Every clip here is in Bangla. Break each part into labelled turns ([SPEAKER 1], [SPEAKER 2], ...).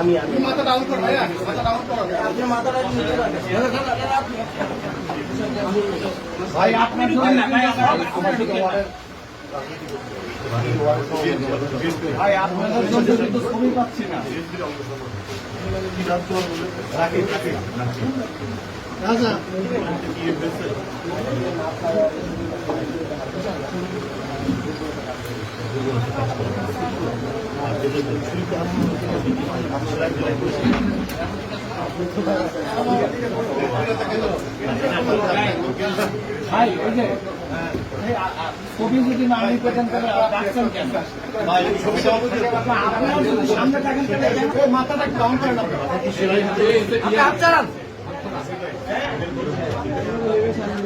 [SPEAKER 1] আমি আমি। মাথা ডাউন করো ভাইয়া মাথা ডাউন করো আপনি মাথাটা নিচে রাখেন। ভাই আপনি ঢুকেন না ভাই ভাই আপনাদের জন্য কিন্তু ছবি পাচ্ছি না। ভাই ওই যে ছবি যদি না আমি পেতেন তাহলে ডাকছেন কেন? আপনারা যদি সামনে থাকেন তাহলে মাথাটা ডাউন করেন আপনারা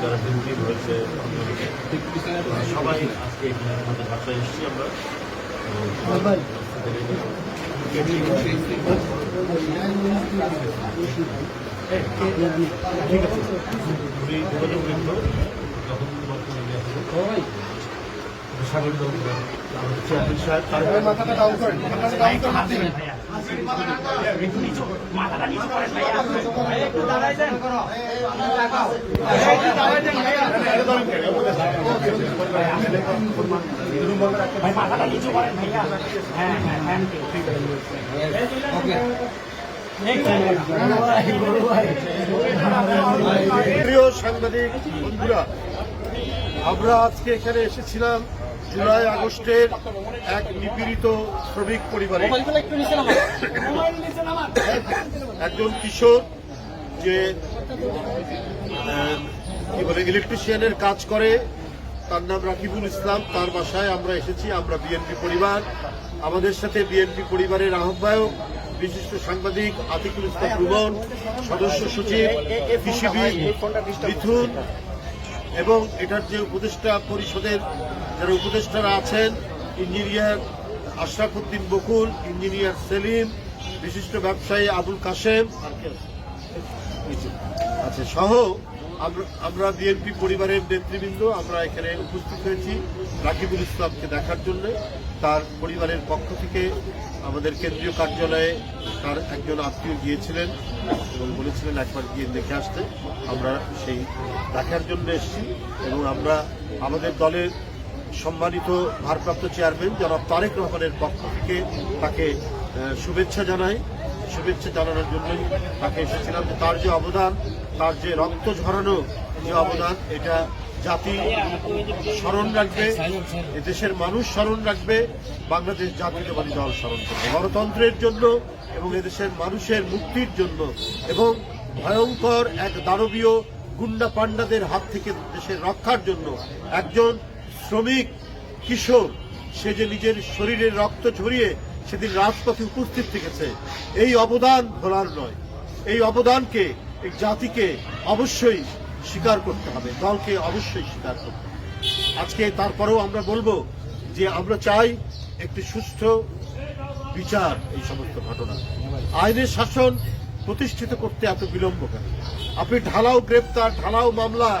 [SPEAKER 2] যারা হিন্দি হয়েছে সবাই আজকে এখানে আমাদের বাসায় এসেছি আমরা উনি যোগাযোগ বৃন্দ যখন সাগর আমাদের চেয়ারম্যান সাহেব
[SPEAKER 1] মাথাটা ডাউন করেন মাথাটা ডাউন করেন
[SPEAKER 2] প্রিয় সাংবাদিক বন্ধুরা আমরা আজকে এখানে এসেছিলাম জুলাই আগস্টের এক নিপীড়িত শ্রমিক পরিবারে একজন কিশোর যে কি বলে ইলেকট্রিশিয়ানের কাজ করে। তার নাম রাকিবুল ইসলাম। তার বাসায় আমরা এসেছি। আমরা বিএনপি পরিবার। আমাদের সাথে বিএনপি পরিবারের আহ্বায়ক, বিশিষ্ট সাংবাদিক আতিকুল ইসলাম রুমন সদস্য সচিব মিথুন এবং এটার যে উপদেষ্টা পরিষদের যারা উপদেষ্টারা আছেন ইঞ্জিনিয়ার আশরাফ উদ্দিন বকুল, ইঞ্জিনিয়ার সেলিম, বিশিষ্ট ব্যবসায়ী আবুল কাশেম। আচ্ছা সহ আমরা বিএনপি পরিবারের নেতৃবৃন্দ, আমরা এখানে উপস্থিত হয়েছি রাকিবুল ইসলামকে দেখার জন্য। তার পরিবারের পক্ষ থেকে আমাদের কেন্দ্রীয় কার্যালয়ে তার একজন আত্মীয় গিয়েছিলেন এবং বলেছিলেন, একবার গিয়ে দেখে আসতে। আমরা সেই দেখার জন্য এসেছি এবং আমরা আমাদের দলের সম্মানিত ভারপ্রাপ্ত চেয়ারম্যান জনাব তারেক রহমানের পক্ষ থেকে তাকে শুভেচ্ছা জানাই। শুভেচ্ছা জানানোর জন্যই তাকে এসেছিলাম যে তার যে অবদান, তার যে রক্ত ঝরানো যে অবদান, এটা জাতি স্মরণ রাখবে, এদেশের মানুষ স্মরণ রাখবে, বাংলাদেশ জাতীয়তাবাদী দল স্মরণ করবে। গণতন্ত্রের জন্য এবং এদেশের মানুষের মুক্তির জন্য এবং ভয়ঙ্কর এক দানবীয় গুন্ডা পান্ডাদের হাত থেকে দেশের রক্ষার জন্য একজন শ্রমিক, কিশোর, সে যে নিজের শরীরের রক্ত ঝরিয়ে সেদিন রাজপথে উপস্থিত থেকেছে, এই অবদান ভোলার নয়। এই অবদানকে, এই জাতিকে অবশ্যই স্বীকার করতে হবে, দলকে অবশ্যই স্বীকার করতে হবে। আজকে তারপরেও আমরা বলব যে আমরা চাই একটি সুষ্ঠু বিচার এই সমস্ত ঘটনা। আইনের শাসন প্রতিষ্ঠিত করতে এত বিলম্ব কেন? আপনি ঢালাও গ্রেপ্তার, ঢালাও মামলা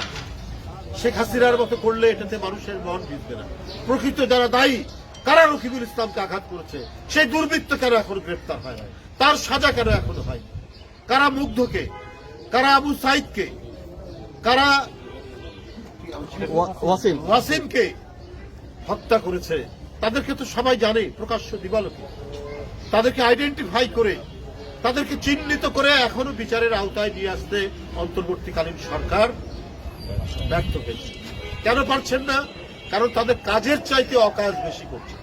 [SPEAKER 2] শেখ হাসিনার মতো করলে এটাতে মানুষের মন ভিজবে না। প্রকৃত যারা দায়ী কারা রকিবুল ইসলামকে আঘাত করেছে সেই দুর্বৃত্ত কেন এখন গ্রেপ্তার হয় না তার সাজা কেন এখনও হয় কারা মুগ্ধকে কারা আবু সাইদকে কারা
[SPEAKER 3] ওয়াসিম।
[SPEAKER 2] ওয়াসিমকে হত্যা করেছে তাদেরকে তো সবাই জানে প্রকাশ্য দিবালোকে। তাদেরকে আইডেন্টিফাই করে তাদেরকে চিহ্নিত করে এখনও বিচারের আওতায় নিয়ে আসতে অন্তর্বর্তীকালীন সরকার ব্যর্থ হয়েছে। কেন পারছেন না? কারণ তাদের কাজের চাইতে অকাজ বেশি করছে।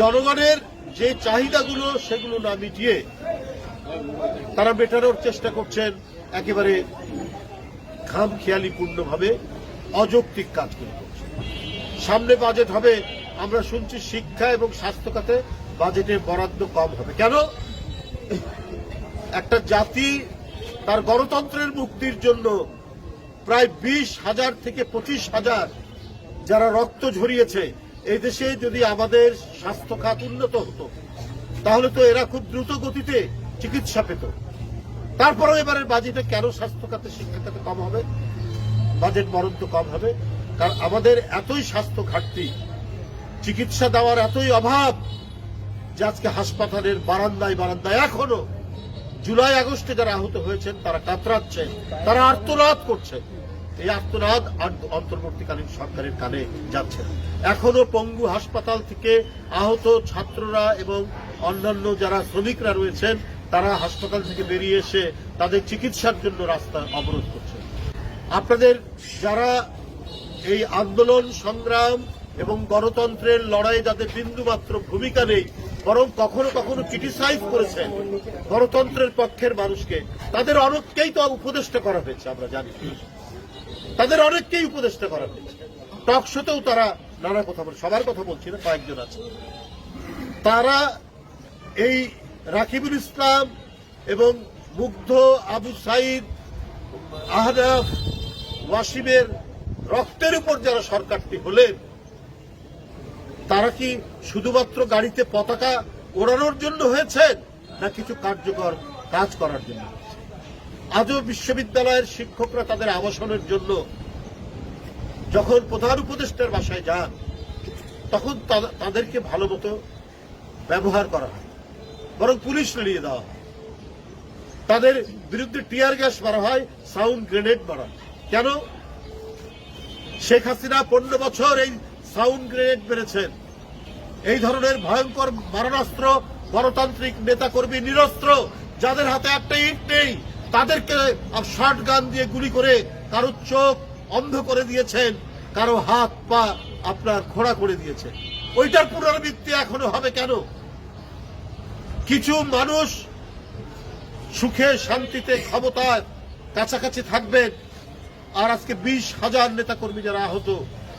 [SPEAKER 2] জনগণের যে চাহিদাগুলো, সেগুলো না মিটিয়ে তারা মেটানোর চেষ্টা করছেন একেবারে খাম খেয়ালিপূর্ণভাবে অযৌক্তিক কাজগুলো করছে। সামনে বাজেট হবে, আমরা শুনছি শিক্ষা এবং স্বাস্থ্য খাতে বাজেটের বরাদ্দ কম হবে। কেন? একটা জাতি তার গণতন্ত্রের মুক্তির জন্য প্রায় বিশ হাজার থেকে পঁচিশ হাজার যারা রক্ত ঝরিয়েছে, এই দেশে যদি আমাদের স্বাস্থ্য খাত উন্নত হতো, তাহলে তো এরা খুব দ্রুত গতিতে চিকিৎসা পেত। তারপরেও এবারের বাজেটে কেন স্বাস্থ্য খাতে শিক্ষা খাতে কম হবে? বাজেট বরাদ্দ কম হবে, কারণ আমাদের এতই স্বাস্থ্য ঘাটতি, চিকিৎসা দেওয়ার এতই অভাব যে আজকে হাসপাতালের বারান্দায় বারান্দায় এখনও জুলাই আগস্টে যারা আহত হয়েছেন, তারা কাতরাচ্ছেন, তারা আর্তনাদ করছে এই আর্তনাদ আর- অন্তর্বর্তীকালীন সরকারের কানে যাচ্ছে না। এখনও পঙ্গু হাসপাতাল থেকে আহত ছাত্ররা এবং অন্যান্য যারা শ্রমিকরা রয়েছেন, তারা হাসপাতাল থেকে বেরিয়ে এসে তাদের চিকিৎসার জন্য রাস্তা অবরোধ করছে। আপনাদের যারা এই আন্দোলন, সংগ্রাম এবং গণতন্ত্রের লড়াই যাদের বিন্দুমাত্র ভূমিকা নেই বরং কখনো কখনো ক্রিটিসাইজ করেছেন গণতন্ত্রের পক্ষের মানুষকে। তাদের অনেককেই তো উপদেষ্টা করা হয়েছে, আমরা জানি। তাদের অনেককেই উপদেষ্টা করা হয়েছে। টক শোতেও তারা নানা কথা বলে সবার কথা বলছি না, কয়েকজন আছে। তারা এই রাকিবুল ইসলাম এবং মুগ্ধ আবু সাইদ আহনাফ ওয়াসিমের রক্তের উপর যারা সরকারটি হলেন তারা কি শুধুমাত্র গাড়িতে পতাকা ওড়ানোর জন্য হয়েছেন না কিছু কার্যকর কাজ করার জন্য? আজও বিশ্ববিদ্যালয়ের শিক্ষকরা তাদের আবাসনের জন্য যখন প্রধান উপদেষ্টার বাসায় যান, তখন তাদেরকে ভালো মতো ব্যবহার করা হয়, বরং পুলিশ লড়িয়ে দেওয়া হয়। তাদের বিরুদ্ধে টিয়ার গ্যাস মারা হয়, সাউন্ড গ্রেনেড মারা। কেন? শেখ হাসিনা পনেরো বছর এই সাউন্ড গ্রেনেড মেরেছেন। এই ধরনের ভয়ঙ্কর মারণাস্ত্র গণতান্ত্রিক নেতাকর্মী নিরস্ত্র, যাদের হাতে একটা ইট নেই, তাদেরকে শর্ট গান দিয়ে গুলি করে কারও চোখ অন্ধ করে দিয়েছেন, কারও হাত পা আপনার খোড়া করে দিয়েছে ওইটার পুনরাবৃত্তি এখনও হবে কেন? কিছু মানুষ সুখে, শান্তিতে ক্ষমতায় কাছাকাছি থাকবেন। আর আজকে বিশ হাজার নেতাকর্মী যারা আহত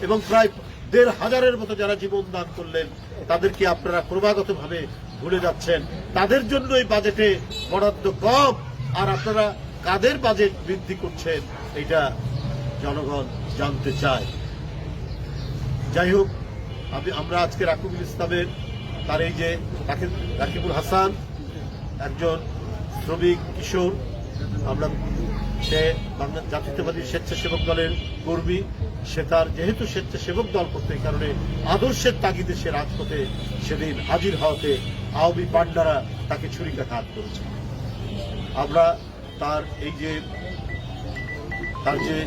[SPEAKER 2] এবং প্রায় দেড় হাজারের মতো যারা জীবন দান করলেন, তাদেরকে আপনারা ক্রমাগত ভাবে ভুলে যাচ্ছেন। তাদের জন্য এই বাজেটে বরাদ্দ কম, আর আপনারা কাদের বাজেট বৃদ্ধি করছেন, এটা জনগণ জানতে চায়। যাই হোক, আমি, আমরা আজকে রাকিবুল ইসলামের, তার এই যে রাকিব- রাকিবুল হাসান, একজন শ্রমিক, কিশোর, আমরা সে বাংলা জাতীয়তাবাদী স্বেচ্ছাসেবক দলের কর্মী সে তার যেহেতু স্বেচ্ছাসেবক দল করতে এই কারণে আদর্শের তাগিদে সে রাজপথে সেদিন হাজির হওয়াতে আওয়ামী পান্ডারা তাকে ছুরিকাঘাত করেছে। আমরা তার এই যে, তার যে,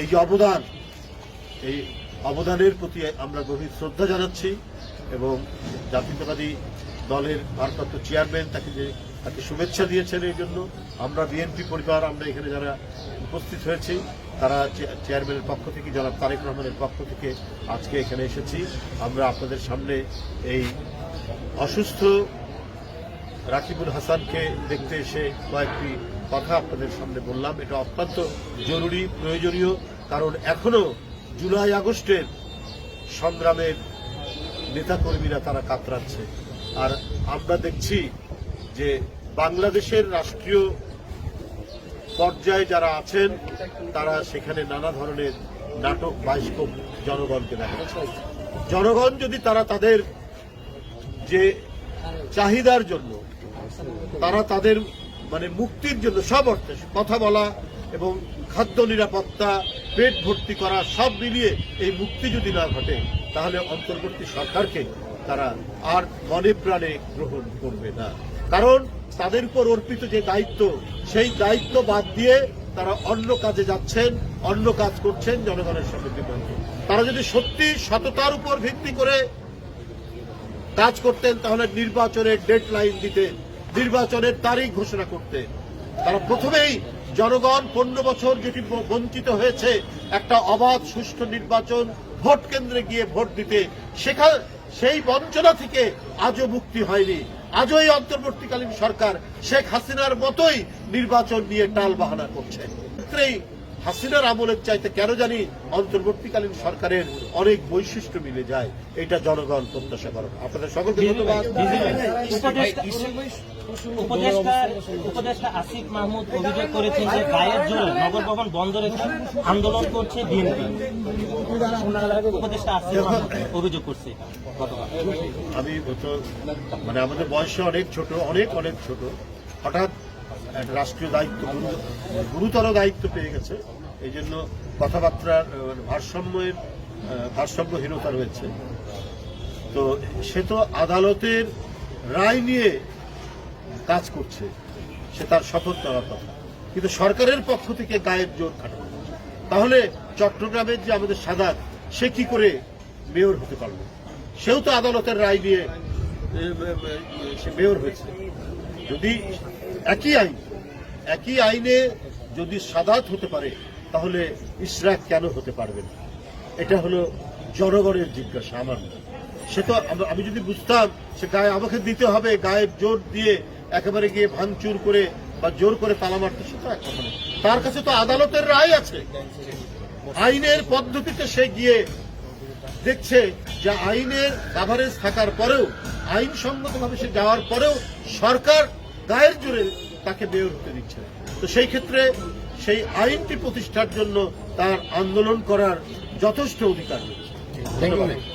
[SPEAKER 2] এই যে অবদান, এই অবদানের প্রতি আমরা গভীর শ্রদ্ধা জানাচ্ছি এবং জাতীয়তাবাদী দলের ভারপ্রাপ্ত চেয়ারম্যান তাকে যে, তাকে শুভেচ্ছা দিয়েছেন এই জন্য। আমরা বিএনপি পরিবার, আমরা এখানে যারা উপস্থিত হয়েছি তারা চেয়ারম্যানের পক্ষ থেকে, জনাব তারেক রহমানের পক্ষ থেকে আজকে এখানে এসেছি। আমরা আপনাদের সামনে এই অসুস্থ রাকিবুল হাসানকে দেখতে এসে কয়েকটি কথা আপনাদের সামনে বললাম। এটা অত্যন্ত জরুরি, প্রয়োজনীয়, কারণ এখনও জুলাই আগস্টের সংগ্রামের নেতাকর্মীরা তারা কাতরাচ্ছে। আর আমরা দেখছি যে বাংলাদেশের রাষ্ট্রীয় পর্যায়ে যারা আছেন, তারা সেখানে নানা ধরনের নাটক বাইস্কোপ জনগণকে দেখাচ্ছে জনগণ যদি তারা তাদের যে চাহিদার জন্য, তারা তাদের মানে মুক্তির জন্য সব অর্থে কথা বলা এবং খাদ্য নিরাপত্তা, পেট ভর্তি করা সব মিলিয়ে এই মুক্তি যদি না ঘটে, তাহলে অন্তর্বর্তী সরকারকে তারা আর মনে প্রাণে গ্রহণ করবে না। কারণ তাদের উপর অর্পিত যে দায়িত্ব, সেই দায়িত্ব বাদ দিয়ে তারা অন্য কাজে যাচ্ছেন, অন্য কাজ করছেন জনগণের সঙ্গে বিভ্রান্ত তারা যদি সত্যি সততার উপর ভিত্তি করে কাজ করতেন, তাহলে নির্বাচনের ডেড লাইন দিতে নির্বাচনের তারিখ ঘোষণা করতে তারা প্রথমেই জনগণ পনেরো বছর যেটি বঞ্চিত হয়েছে, একটা অবাধ, সুষ্ঠু নির্বাচন ভোট কেন্দ্রে গিয়ে ভোট দিতে, সেখানে সেই বঞ্চনা থেকে আজও মুক্তি হয়নি। আজও এই অন্তর্বর্তীকালীন সরকার শেখ হাসিনার মতোই নির্বাচন নিয়ে টাল বাহানা করছে। হাসিনার আমলের চাইতে কেন জানি অন্তর্বর্তীকালীন সরকারের অনেক বৈশিষ্ট্য মিলে যায় এটা জনগণ প্রত্যাশা করেন আপনাদের সকলকে ধন্যবাদ।
[SPEAKER 3] উপদেষ্টা উপদেষ্টা আসিফ মাহমুদ অভিযোগ করেছেন যে গায়ের জোরে নগর ভবন বন্ধ রেখে আন্দোলন করছে বিএনপি। উপদেষ্টা আসিফ মাহমুদ অভিযোগ করছে।
[SPEAKER 2] আমি মানে আমাদের বয়সে অনেক ছোট অনেক অনেক ছোট। হঠাৎ একটা রাষ্ট্রীয় দায়িত্ব গুরুতর দায়িত্ব পেয়ে গেছে। এই জন্য কথাবার্তার মানে ভারসাম্যের ভারসাম্যহীনতা রয়েছে। তো সে তো আদালতের রায় নিয়ে কাজ করছে। সে তার শপথ নেওয়ার কথা। কিন্তু সরকারের পক্ষ থেকে গায়ের জোর খাটানো তাহলে চট্টগ্রামের যে আমাদের সাদাত, সে কি করে মেয়র হতে পারবে সেও তো আদালতের রায় নিয়ে সে মেয়র হয়েছে। যদি একই আইন, একই আইনে যদি সাদাত হতে পারে, তাহলে ইসরাক কেন হতে পারবে না? এটা হলো জনগণের জিজ্ঞাসা আমার। সে তো আমি যদি বুঝতাম সে গায়ে আমাকে দিতে হবে, গায়ে জোর দিয়ে একেবারে গিয়ে ভাঙচুর করে বা জোর করে তালা মারতে, সে তো তার কাছে তো আদালতের রায় আছে। আইনের পদ্ধতিতে সে গিয়ে দেখছে যে আইনের কাভারেজ থাকার পরেও, আইনসম্মতভাবে সে যাওয়ার পরেও সরকার গায়ের জোরে তাকে বের হতে দিচ্ছে। তো সেই ক্ষেত্রে সেই আইনটি প্রতিষ্ঠার জন্য তার আন্দোলন করার যথেষ্ট অধিকার। রয়েছে.